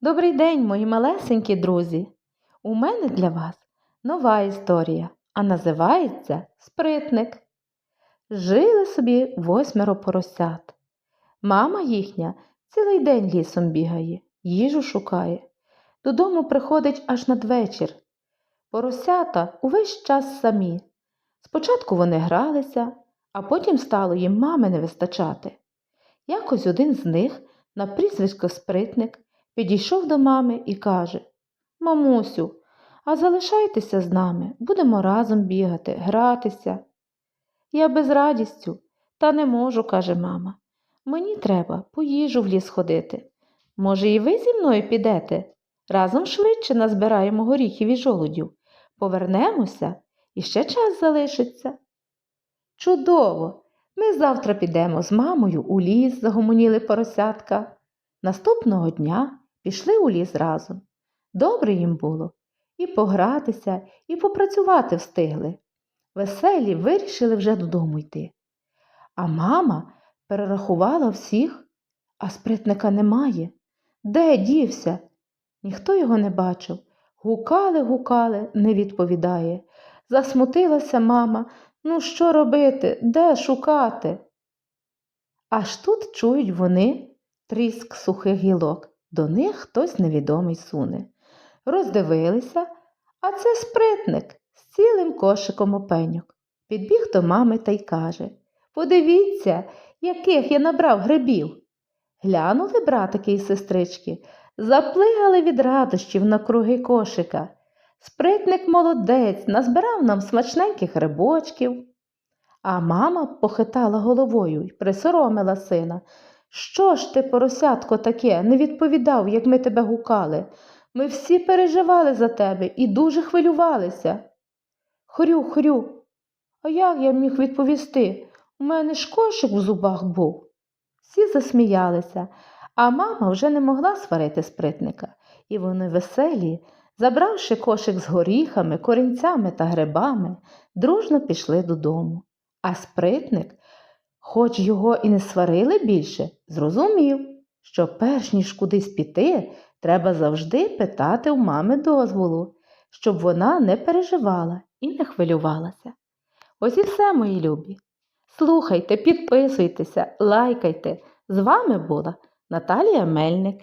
Добрий день, мої малесенькі друзі! У мене для вас нова історія, а називається Спритник. Жили собі восьмеро поросят. Мама їхня цілий день лісом бігає, їжу шукає. Додому приходить аж надвечір. Поросята увесь час самі. Спочатку вони гралися, а потім стало їм мами не вистачати. Якось один з них, на прізвисько Спритник, підійшов до мами і каже Мамусю, а залишайтеся з нами, будемо разом бігати, гратися. Я без радістю, та не можу, каже мама. Мені треба по їжу в ліс ходити. Може, і ви зі мною підете? Разом швидше назбираємо горіхів і жолудів. Повернемося і ще час залишиться. Чудово! Ми завтра підемо з мамою у ліс, загомоніли поросятка. Наступного дня пішли у ліс разом. Добре їм було і погратися, і попрацювати встигли. Веселі вирішили вже додому йти. А мама перерахувала всіх, а спритника немає. Де дівся? Ніхто його не бачив. Гукали, гукали, не відповідає. Засмутилася мама. Ну, що робити? Де шукати? Аж тут чують вони тріск сухих гілок. До них хтось невідомий суне. Роздивилися, а це спритник з цілим кошиком опеньок. Підбіг до мами та й каже Подивіться, яких я набрав грибів. Глянули братики і сестрички, заплигали від радощів на круги кошика. Спритник молодець, назбирав нам смачненьких грибочків. А мама похитала головою й присоромила сина. Що ж ти, поросятко, таке, не відповідав, як ми тебе гукали. Ми всі переживали за тебе і дуже хвилювалися. Хрю, хрю, а як я міг відповісти? У мене ж кошик в зубах був. Всі засміялися, а мама вже не могла сварити спритника, і вони веселі, забравши кошик з горіхами, корінцями та грибами, дружно пішли додому. А спритник, хоч його і не сварили більше, зрозумів, що перш ніж кудись піти, треба завжди питати у мами дозволу, щоб вона не переживала і не хвилювалася. Ось і все, мої любі. Слухайте, підписуйтеся, лайкайте. З вами була Наталія Мельник.